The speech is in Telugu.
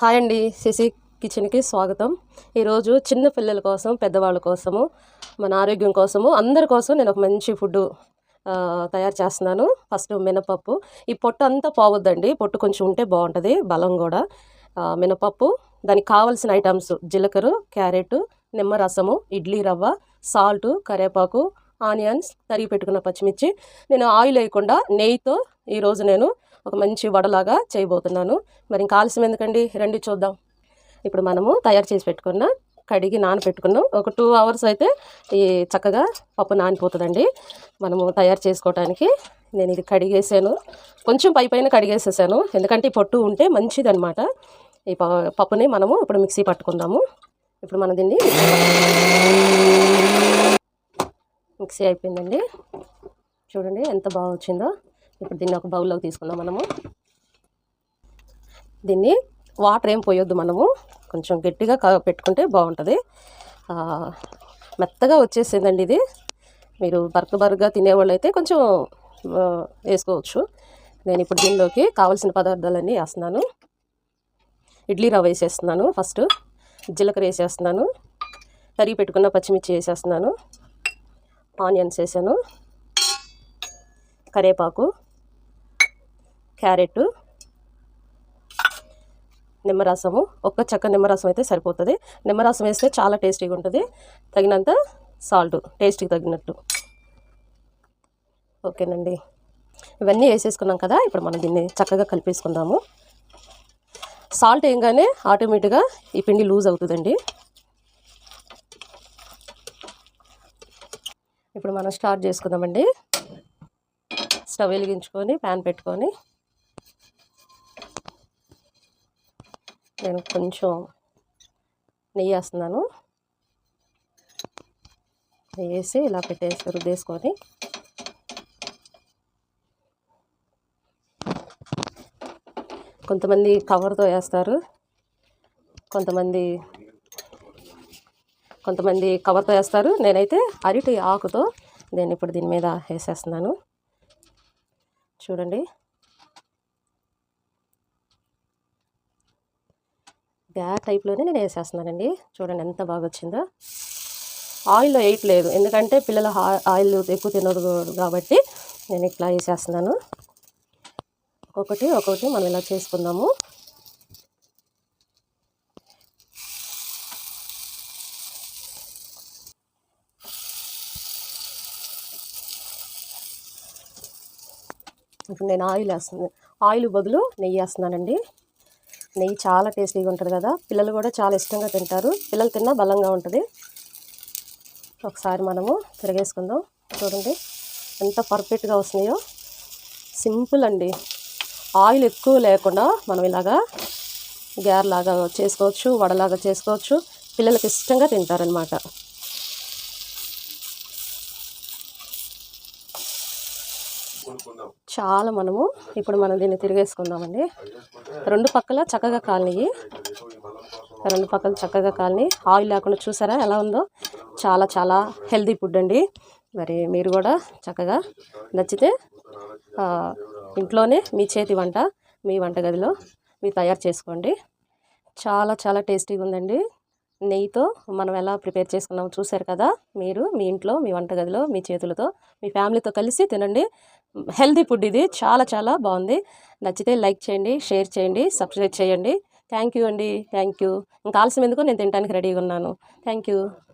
హాయ్ అండి శశి కిచెన్కి స్వాగతం. ఈరోజు చిన్న పిల్లల కోసం పెద్దవాళ్ళ కోసము మన ఆరోగ్యం కోసము అందరి కోసం నేను ఒక మంచి ఫుడ్ తయారు చేస్తున్నాను. ఫస్ట్ మినపప్పు. ఈ పొట్టు అంతా పోవద్దండి పొట్టు కొంచెం ఉంటే బాగుంటుంది బలం కూడా. మినపప్పు దానికి కావాల్సిన ఐటమ్స్ జీలకర్ర క్యారెట్ నిమ్మరసము ఇడ్లీ రవ్వ సాల్ట్ కరివేపాకు ఆనియన్స్ తరిగి పెట్టుకున్న పచ్చిమిర్చి. నేను ఆయిల్ వేయకుండా నెయ్యితో ఈరోజు నేను ఒక మంచి వడలాగా చేయబోతున్నాను. మరి ఇంకా ఆలస్యం ఎందుకండి? రండి చూద్దాం. ఇప్పుడు మనము తయారు చేసి పెట్టుకున్న కడిగి నానబెట్టుకున్నాం ఒక టూ అవర్స్ అయితే ఈ చక్కగా పప్పు నానిపోతుందండి. మనము తయారు చేసుకోవడానికి నేను ఇది కడిగేసాను. కొంచెం పై పైన కడిగేసేసాను. ఎందుకంటే ఈ పొట్టు ఉంటే మంచిది అనమాట ఈ ప- పప్పుని మనము ఇప్పుడు మిక్సీ పట్టుకుందాము. ఇప్పుడు మనం దీన్ని మిక్సీ అయిపోయిందండి. చూడండి ఎంత బాగా వచ్చిందో. ఇప్పుడు దీన్ని ఒక బౌల్లోకి తీసుకుందాం మనము. దీన్ని వాటర్ ఏం పోయొద్దు మనము. కొంచెం గట్టిగా పెట్టుకుంటే బాగుంటుంది. మెత్తగా వచ్చేసిందండి ఇది. మీరు బర్క్ బర్గా తినేవాళ్ళు అయితే కొంచెం వేసుకోవచ్చు. నేను ఇప్పుడు దీనిలోకి కావాల్సిన పదార్థాలన్నీ వేస్తున్నాను. ఇడ్లీ రవ్వ వేసేస్తున్నాను ఫస్ట్. జీలకర్ర వేసేస్తున్నాను. తరిగి పెట్టుకున్న పచ్చిమిర్చి వేసేస్తున్నాను. ఆనియన్స్ వేసాను. కరివేపాకు క్యారెట్ నిమ్మరసము. ఒక్క చెక్క నిమ్మరసం అయితే సరిపోతుంది. నిమ్మరసం వేస్తే చాలా టేస్టీగా ఉంటుంది. తగినంత సాల్ట్ టేస్ట్కి తగినట్టు. ఓకేనండి. ఇవన్నీ వేసేసుకున్నాం కదా ఇప్పుడు మనం దీన్ని చక్కగా కలిపేసుకుందాము. సాల్ట్ వేయగానే ఆటోమేటిక్గా ఈ పిండి లూజ్ అవుతుందండి. ఇప్పుడు మనం స్టార్ట్ చేసుకుందామండి. స్టవ్ వెలిగించుకొని ప్యాన్ పెట్టుకొని. నేను కొంచెం నెయ్యి వేస్తున్నాను. నెయ్యి వేసి ఇలా పెట్టేసి రుద్దేసుకొని. కొంతమంది కవర్తో వేస్తారు. కొంతమంది కొంతమంది కవర్తో వేస్తారు. నేనైతే అరటి ఆకుతో నేను ఇప్పుడు దీని మీద వేసేస్తున్నాను. చూడండి. బ్యాగ్ టైప్లోనే నేను వేసేస్తున్నానండి. చూడండి ఎంత బాగా వచ్చిందో. ఆయిల్లో వేయట్లేదు ఎందుకంటే పిల్లలు ఆయిల్ ఎక్కువ తినదు కాబట్టి నేను ఇట్లా వేసేస్తున్నాను. ఒక్కొక్కటి ఒక్కొక్కటి మనం ఇలా చేసుకుందాము. ఇప్పుడు నేను ఆయిల్ వేస్తుంది. ఆయిల్ బదులు నెయ్యి వేస్తున్నానండి. నెయ్యి చాలా టేస్టీగా ఉంటుంది కదా. పిల్లలు కూడా చాలా ఇష్టంగా తింటారు. పిల్లలు తిన్నా బలంగా ఉంటుంది. ఒకసారి మనము తిరగేసుకుందాం. చూడండి ఎంత పర్ఫెక్ట్గా వస్తున్నాయో. సింపుల్ అండి. ఆయిల్ ఎక్కువ లేకుండా మనం ఇలాగా గ్యార్లాగా చేసుకోవచ్చు వడలాగా చేసుకోవచ్చు. పిల్లలకి ఇష్టంగా తింటారనమాట చాలా మనము ఇప్పుడు మనం దీన్ని తిరిగేసుకుందామండి. రెండు పక్కల చక్కగా కాలనీ రెండు పక్కల చక్కగా కాలనీ ఆయిల్ లేకుండా చూసారా ఎలా ఉందో? చాలా చాలా హెల్దీ ఫుడ్ అండి. మరి మీరు కూడా చక్కగా నచ్చితే ఇంట్లోనే మీ చేతి వంట మీ వంటగదిలో మీరు తయారు చేసుకోండి. చాలా చాలా టేస్టీగా ఉందండి నెయ్యితో మనం ఎలా ప్రిపేర్ చేసుకున్నామో చూశారు కదా? మీరు మీ ఇంట్లో మీ వంటగదిలో మీ చేతులతో మీ ఫ్యామిలీతో కలిసి తినండి. హెల్దీ ఫుడ్ ఇది. చాలా చాలా బాగుంది. నచ్చితే లైక్ చేయండి షేర్ చేయండి సబ్స్క్రైబ్ చేయండి. థ్యాంక్ యూ అండి. Thank you. ఇంకా ఆలస్యం ఎందుకు నేను తినడానికి రెడీగా ఉన్నాను. Thank you.